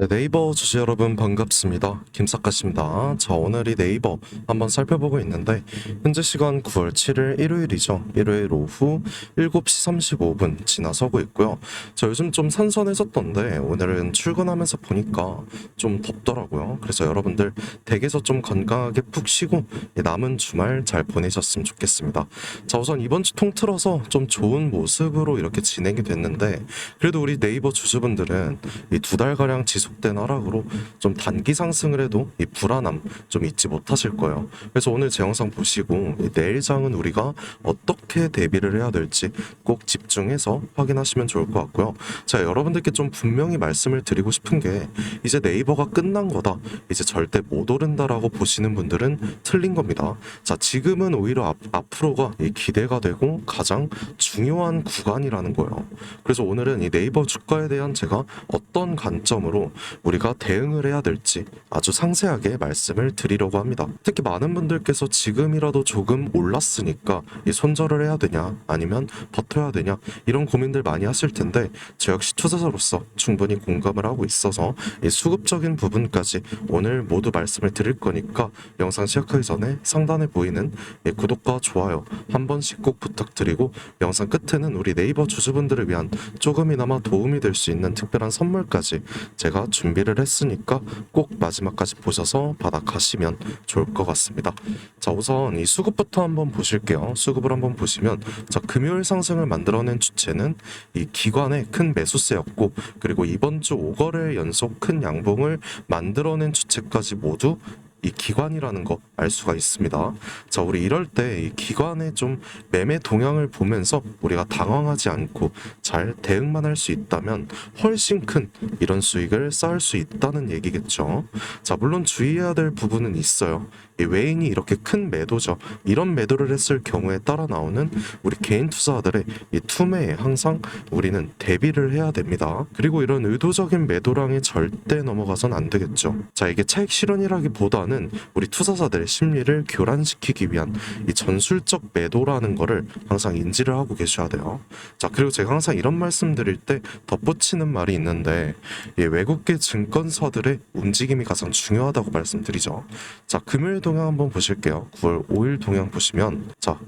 네, 네이버 주주 여러분 반갑습니다. 김사카십니다. 자, 오늘이 네이버 한번 살펴보고 있는데 현재 시간 9월 7일 일요일이죠. 일요일 오후 7시 35분 지나서고 있고요. 자, 요즘 좀 선선해졌던데 오늘은 출근하면서 보니까 좀 덥더라고요. 그래서 여러분들 댁에서 좀 건강하게 푹 쉬고 이 남은 주말 잘 보내셨으면 좋겠습니다. 자, 우선 이번 주 통틀어서 좀 좋은 모습으로 이렇게 진행이 됐는데 그래도 우리 네이버 주주분들은 이 두 달가량 지속 된 하락으로 좀 단기 상승을 해도 이 불안함 좀 잊지 못하실 거예요. 그래서 오늘 제 영상 보시고 이 내일장은 우리가 어떻게 대비를 해야 될지 꼭 집중해서 확인하시면 좋을 것 같고요. 자, 여러분들께 좀 분명히 말씀을 드리고 싶은 게 이제 네이버가 끝난 거다. 이제 절대 못 오른다라고 보시는 분들은 틀린 겁니다. 자, 지금은 오히려 앞, 앞으로가 이 기대가 되고 가장 중요한 구간이라는 거예요. 그래서 오늘은 이 네이버 주가에 대한 제가 어떤 관점으로 우리가 대응을 해야 될지 아주 상세하게 말씀을 드리려고 합니다. 특히 많은 분들께서 지금이라도 조금 올랐으니까 이 손절을 해야 되냐 아니면 버텨야 되냐 이런 고민들 많이 하실 텐데 저 역시 투자자로서 충분히 공감을 하고 있어서 이 수급적인 부분까지 오늘 모두 말씀을 드릴 거니까 영상 시작하기 전에 상단에 보이는 이 구독과 좋아요 한 번씩 꼭 부탁드리고 영상 끝에는 우리 네이버 주주분들을 위한 조금이나마 도움이 될 수 있는 특별한 선물까지 제가 준비를 했으니까 꼭 마지막까지 보셔서 받아가시면 좋을 것 같습니다. 자, 우선 이 수급부터 한번 보실게요. 수급을 한번 보시면 자, 금요일 상승을 만들어낸 주체는 이 기관의 큰 매수세였고 그리고 이번 주 5거래 연속 큰 양봉을 만들어낸 주체까지 모두 이 기관이라는 거 알 수가 있습니다. 자, 우리 이럴 때 이 기관의 좀 매매 동향을 보면서 우리가 당황하지 않고 잘 대응만 할 수 있다면 훨씬 큰 이런 수익을 쌓을 수 있다는 얘기겠죠. 자, 물론 주의해야 될 부분은 있어요. 이 외인이 이렇게 큰 매도죠. 이런 매도를 했을 경우에 따라 나오는 우리 개인 투자자들의 이 투매에 항상 우리는 대비를 해야 됩니다. 그리고 이런 의도적인 매도량에 절대 넘어가선 안 되겠죠. 자, 이게 차익 실현이라기보다는 우리 투자자들의 심리를 교란시키기 위한 이 전술적 매도라는 거를 항상 인지를 하고 계셔야 돼요. 자, 그리고 제가 항상 이런 말씀 드릴 때 덧붙이는 말이 있는데 이 외국계 증권사들의 움직임이 가장 중요하다고 말씀드리죠. 자, 금요일 동향 한번 보실게요. 9월 5일 동향 보시면 자,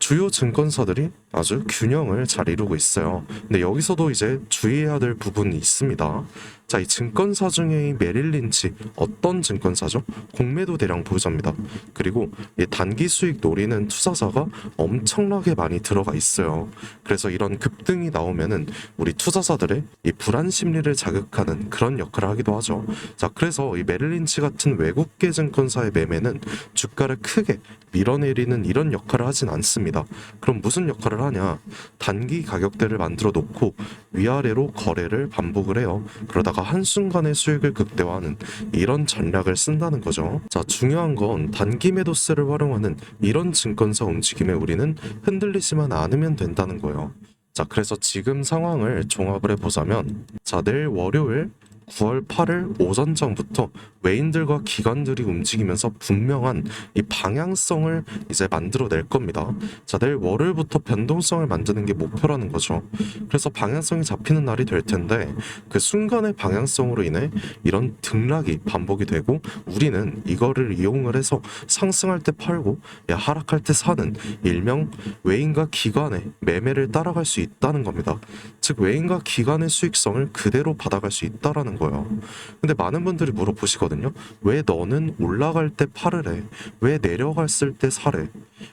주요 증권사들이 아주 균형을 잘 이루고 있어요. 근데 여기서도 이제 주의해야 될 부분이 있습니다. 자, 이 증권사 중에 이 메릴 린치 어떤 증권사죠? 공매도 대량 보유자입니다. 그리고 이 단기 수익 노리는 투자자가 엄청나게 많이 들어가 있어요. 그래서 이런 급등이 나오면은 우리 투자자들의 이 불안 심리를 자극하는 그런 역할을 하기도 하죠. 자, 그래서 이 메릴 린치 같은 외국계 증권사의 매매는 주가를 크게 밀어내리는 이런 역할을 하진 않습니다. 그럼 무슨 역할을 하냐? 단기 가격대를 만들어 놓고 위아래로 거래를 반복을 해요. 그러다가 한순간에 수익을 극대화하는 이런 전략을 쓴다는 거죠. 자, 중요한 건 단기 매도세를 활용하는 이런 증권사 움직임에 우리는 흔들리지만 않으면 된다는 거예요. 자, 그래서 지금 상황을 종합을 해보자면, 자, 내일 월요일 9월 8일 오전장부터 외인들과 기관들이 움직이면서 분명한 이 방향성을 이제 만들어낼 겁니다. 자, 내일 월요일부터 변동성을 만드는 게 목표라는 거죠. 그래서 방향성이 잡히는 날이 될 텐데 그 순간의 방향성으로 인해 이런 등락이 반복이 되고 우리는 이거를 이용을 해서 상승할 때 팔고 야, 하락할 때 사는 일명 외인과 기관의 매매를 따라갈 수 있다는 겁니다. 즉 외인과 기관의 수익성을 그대로 받아갈 수 있다라는 거 예요. 근데 많은 분들이 물어보시거든요. 왜 너는 올라갈 때 팔을 해? 왜 내려갔을 때 사래?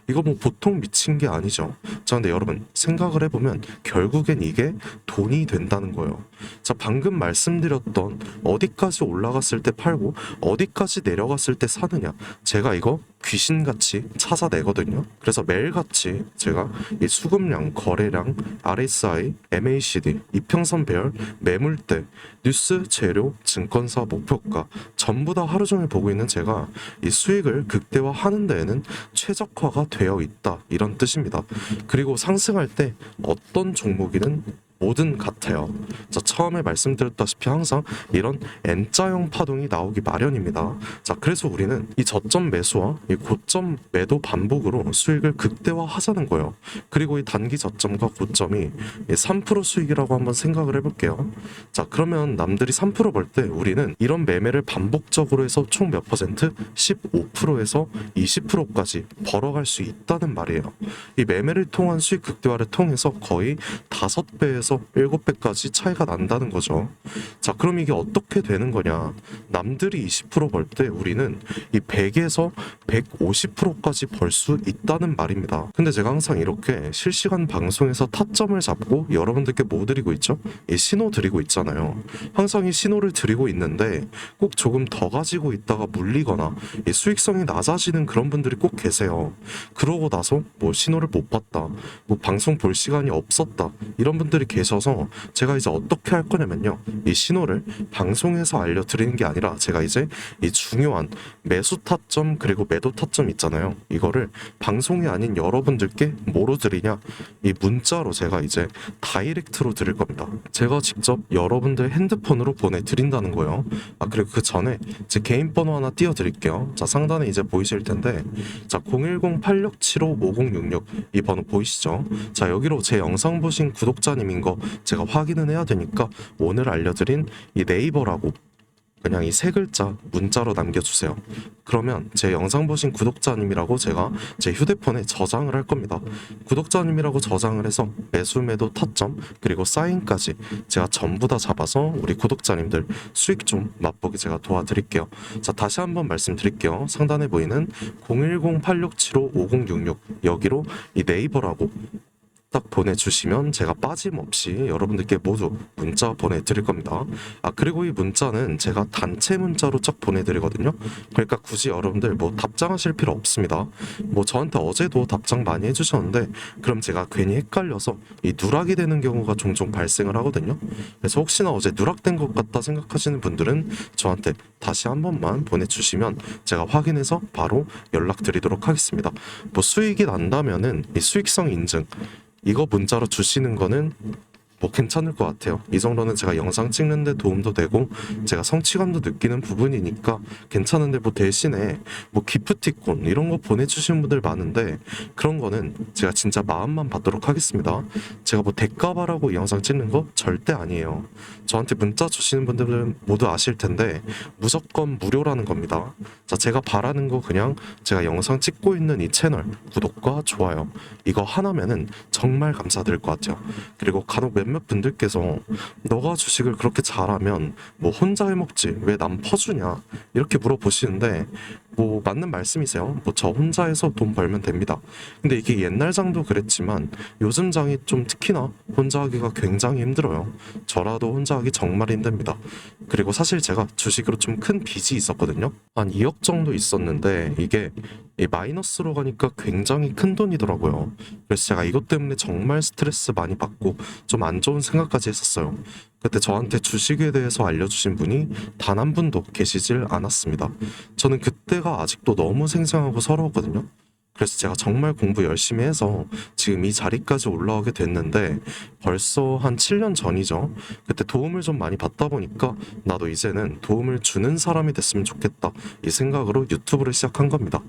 이거 뭐 보통 미친 게 아니죠. 자, 근데 여러분 생각을 해보면 결국엔 이게 돈이 된다는 거예요. 자, 방금 말씀드렸던 어디까지 올라갔을 때 팔고 어디까지 내려갔을 때 사느냐. 제가 이거 귀신같이 찾아내거든요. 그래서 매일같이 제가 이 수급량, 거래량, RSI, MACD, 이평선 배열, 매물대, 뉴스, 재료, 증권사 목표가 전부 다 하루 종일 보고 있는 제가 이 수익을 극대화하는 데에는 최적화가 되어 있다 이런 뜻입니다. 그리고 상승할 때 어떤 종목이든 뭐든 같아요. 자, 처음에 말씀드렸다시피 항상 이런 N자형 파동이 나오기 마련입니다. 자, 그래서 우리는 이 저점 매수와 이 고점 매도 반복으로 수익을 극대화하자는 거예요. 그리고 이 단기 저점과 고점이 3% 수익이라고 한번 생각을 해볼게요. 자, 그러면 남들이 3%벌 때 우리는 이런 매매를 반복적으로 해서 총 몇 퍼센트? 15%에서 20%까지 벌어갈 수 있다는 말이에요. 이 매매를 통한 수익 극대화를 통해서 거의 5배에서 7배까지 차이가 난다는 거죠. 자, 그럼 이게 어떻게 되는 거냐? 남들이 20%벌 때 우리는 이 100에서 150%까지 벌 수 있다는 말입니다. 근데 제가 항상 이렇게 실시간 방송에서 타점을 잡고 여러분들께 뭐 드리고 있죠? 이 신호 드리고 있잖아요. 항상 이 신호를 드리고 있는데 꼭 조금 더 가지고 있다가 물리거나 이 수익성이 낮아지는 그런 분들이 꼭 계세요. 그러고 나서 뭐 신호를 못 봤다, 뭐 방송 볼 시간이 없었다 이런 분들이 계 셔서 제가 이제 어떻게 할 거냐면요, 이 신호를 방송에서 알려드리는 게 아니라 제가 이제 이 중요한 매수 타점 그리고 매도 타점 있잖아요. 이거를 방송이 아닌 여러분들께 뭐로 드리냐, 이 문자로 제가 이제 다이렉트로 드릴 겁니다. 제가 직접 여러분들 핸드폰으로 보내드린다는 거예요. 아 그리고 그 전에 제 개인 번호 하나 띄워드릴게요. 자 상단에 이제 보이실 텐데 자 010-8675-5066 이 번호 보이시죠? 자 여기로 제 영상 보신 구독자님인 거 제가 확인은 해야 되니까 오늘 알려드린 이 네이버라고 그냥 이 세 글자 문자로 남겨주세요. 그러면 제 영상 보신 구독자님이라고 제가 제 휴대폰에 저장을 할 겁니다. 구독자님이라고 저장을 해서 매수 매도 타점 그리고 사인까지 제가 전부 다 잡아서 우리 구독자님들 수익 좀 맛보기 제가 도와드릴게요. 자 다시 한번 말씀드릴게요. 상단에 보이는 010-8675-5066 여기로 이 네이버라고 딱 보내주시면 제가 빠짐없이 여러분들께 모두 문자 보내드릴 겁니다. 아 그리고 이 문자는 제가 단체 문자로 쫙 보내드리거든요. 그러니까 굳이 여러분들 뭐 답장하실 필요 없습니다. 뭐 저한테 어제도 답장 많이 해주셨는데 그럼 제가 괜히 헷갈려서 이 누락이 되는 경우가 종종 발생을 하거든요. 그래서 혹시나 어제 누락된 것 같다 생각하시는 분들은 저한테 다시 한 번만 보내주시면 제가 확인해서 바로 연락드리도록 하겠습니다. 뭐 수익이 난다면은 이 수익성 인증 이거 문자로 주시는 거는 뭐 괜찮을 것 같아요. 이 정도는 제가 영상 찍는데 도움도 되고 제가 성취감도 느끼는 부분이니까 괜찮은데 뭐 대신에 뭐 기프티콘 이런 거 보내주시는 분들 많은데 그런 거는 제가 진짜 마음만 받도록 하겠습니다. 제가 뭐 대가 바라고 이 영상 찍는 거 절대 아니에요. 저한테 문자 주시는 분들은 모두 아실 텐데 무조건 무료라는 겁니다. 자, 제가 바라는 거 그냥 제가 영상 찍고 있는 이 채널 구독과 좋아요 이거 하나면은 정말 감사드릴 것 같아요. 그리고 간혹 몇몇 분들께서 너가 주식을 그렇게 잘하면 뭐 혼자 해먹지 왜 남 퍼주냐? 이렇게 물어보시는데 뭐 맞는 말씀이세요. 뭐 저 혼자 해서 돈 벌면 됩니다. 근데 이게 옛날 장도 그랬지만 요즘 장이 좀 특히나 혼자 하기가 굉장히 힘들어요. 저라도 혼자 하기 정말 힘듭니다. 그리고 사실 제가 주식으로 좀 큰 빚이 있었거든요. 한 2억 정도 있었는데 이게 이 마이너스로 가니까 굉장히 큰 돈이더라고요. 그래서 제가 이것 때문에 정말 스트레스 많이 받고 좀 안 좋은 생각까지 했었어요. 그때 저한테 주식에 대해서 알려주신 분이 단 한 분도 계시질 않았습니다. 저는 그때가 아직도 너무 생생하고 서러웠거든요. 그래서 제가 정말 공부 열심히 해서 지금 이 자리까지 올라오게 됐는데 벌써 한 7년 전이죠. 그때 도움을 좀 많이 받다 보니까 나도 이제는 도움을 주는 사람이 됐으면 좋겠다. 이 생각으로 유튜브를 시작한 겁니다.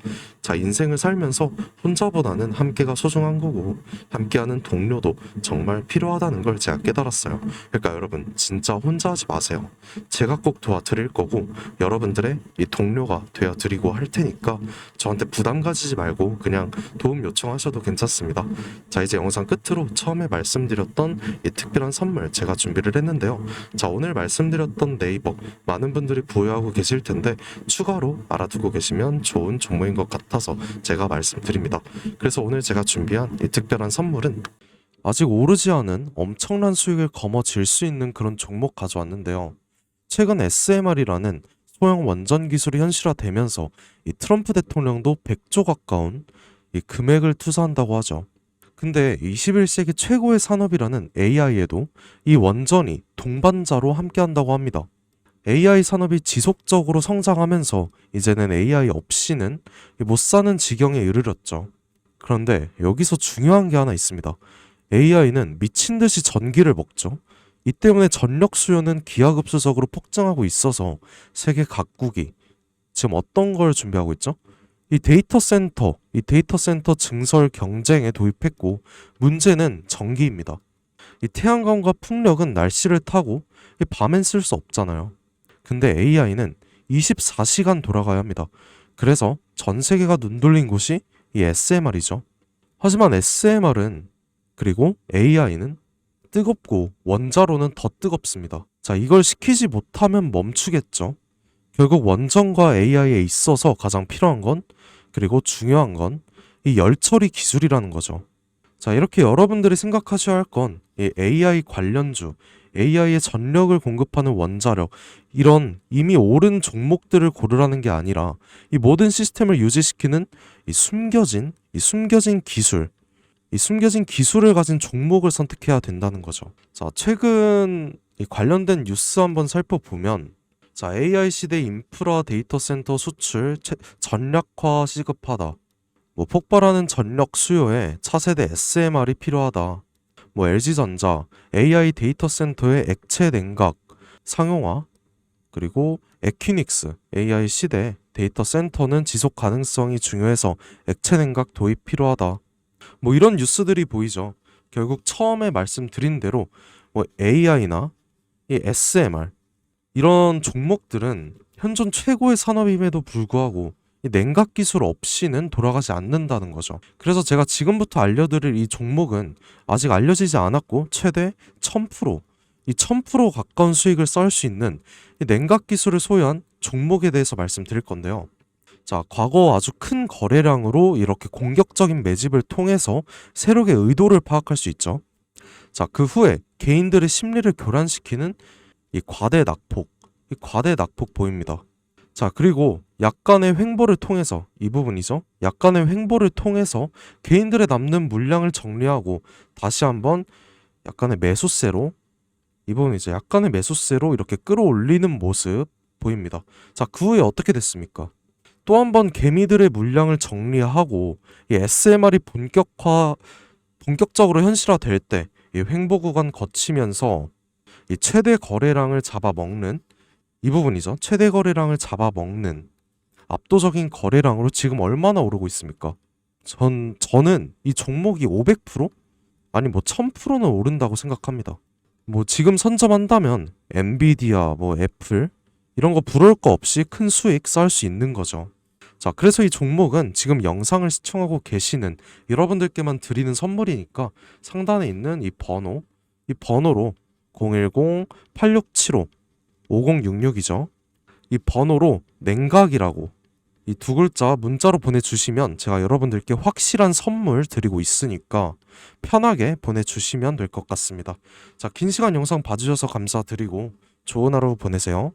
자, 인생을 살면서 혼자보다는 함께가 소중한 거고 함께하는 동료도 정말 필요하다는 걸 제가 깨달았어요. 그러니까 여러분 진짜 혼자 하지 마세요. 제가 꼭 도와드릴 거고 여러분들의 이 동료가 되어 드리고 할 테니까 저한테 부담 가지지 말고 그냥 도움 요청하셔도 괜찮습니다. 자 이제 영상 끝으로 처음에 말씀드렸던 이 특별한 선물 제가 준비를 했는데요. 자 오늘 말씀드렸던 네이버 많은 분들이 보유하고 계실 텐데 추가로 알아두고 계시면 좋은 정보인 것 같아서 제가 말씀드립니다. 그래서 오늘 제가 준비한 이 특별한 선물은 아직 오르지 않은 엄청난 수익을 거머쥘 수 있는 그런 종목 가져왔는데요. 최근 SMR이라는 소형 원전 기술이 현실화되면서 이 트럼프 대통령도 100조 가까운 이 금액을 투자한다고 하죠. 근데 21세기 최고의 산업이라는 AI에도 이 원전이 동반자로 함께한다고 합니다. AI 산업이 지속적으로 성장하면서 이제는 AI 없이는 못 사는 지경에 이르렀죠. 그런데 여기서 중요한 게 하나 있습니다. AI는 미친 듯이 전기를 먹죠. 이 때문에 전력 수요는 기하급수적으로 폭증하고 있어서 세계 각국이 지금 어떤 걸 준비하고 있죠? 이 데이터 센터, 이 데이터 센터 증설 경쟁에 도입했고 문제는 전기입니다. 이 태양광과 풍력은 날씨를 타고 이 밤엔 쓸 수 없잖아요. 근데 AI는 24시간 돌아가야 합니다. 그래서 전 세계가 눈 돌린 곳이 이 SMR이죠. 하지만 SMR은 그리고 AI는 뜨겁고 원자로는 더 뜨겁습니다. 자, 이걸 시키지 못하면 멈추겠죠. 결국 원전과 AI에 있어서 가장 필요한 건 그리고 중요한 건 이 열처리 기술이라는 거죠. 자, 이렇게 여러분들이 생각하셔야 할 건 이 AI 관련주, AI에 전력을 공급하는 원자력, 이런 이미 옳은 종목들을 고르라는 게 아니라 이 모든 시스템을 유지시키는 이 숨겨진, 이 숨겨진 기술, 이 숨겨진 기술을 가진 종목을 선택해야 된다는 거죠. 자, 최근 이 관련된 뉴스 한번 살펴보면 자, AI 시대 인프라 데이터 센터 수출 채- 전략화 시급하다. 뭐 폭발하는 전력 수요에 차세대 SMR이 필요하다. 뭐 LG전자 AI 데이터 센터의 액체 냉각 상용화 그리고 에퀴닉스 AI 시대 데이터 센터는 지속 가능성이 중요해서 액체 냉각 도입 필요하다. 뭐 이런 뉴스들이 보이죠. 결국 처음에 말씀드린 대로 뭐 AI나 이 SMR 이런 종목들은 현존 최고의 산업임에도 불구하고 이 냉각 기술 없이는 돌아가지 않는다는 거죠. 그래서 제가 지금부터 알려드릴 이 종목은 아직 알려지지 않았고 최대 1000%, 이 1000% 가까운 수익을 쌓을 수 있는 이 냉각 기술을 소유한 종목에 대해서 말씀드릴 건데요. 자, 과거 아주 큰 거래량으로 이렇게 공격적인 매집을 통해서 세력의 의도를 파악할 수 있죠. 자, 그 후에 개인들의 심리를 교란시키는 이 과대 낙폭, 이 과대 낙폭 보입니다. 자, 그리고 약간의 횡보를 통해서 이 부분이죠. 약간의 횡보를 통해서 개인들의 남는 물량을 정리하고 다시 한번 약간의 매수세로 이 부분이죠. 약간의 매수세로 이렇게 끌어올리는 모습 보입니다. 자, 그 후에 어떻게 됐습니까? 또 한 번 개미들의 물량을 정리하고 이 SMR이 본격화 본격적으로 현실화될 때 이 횡보 구간 거치면서 이 최대 거래량을 잡아먹는 이 부분이죠. 최대 거래량을 잡아먹는 압도적인 거래량으로 지금 얼마나 오르고 있습니까? 전 저는 이 종목이 500% 아니 뭐 1000%는 오른다고 생각합니다. 뭐 지금 선점한다면 엔비디아 뭐 애플 이런 거 부러울 거 없이 큰 수익 쌓을 수 있는 거죠. 자, 그래서 이 종목은 지금 영상을 시청하고 계시는 여러분들께만 드리는 선물이니까 상단에 있는 이 번호, 이 번호로 010-8675-5066이죠. 이 번호로 냉각이라고 이 두 글자 문자로 보내주시면 제가 여러분들께 확실한 선물 드리고 있으니까 편하게 보내주시면 될 것 같습니다. 자, 긴 시간 영상 봐주셔서 감사드리고 좋은 하루 보내세요.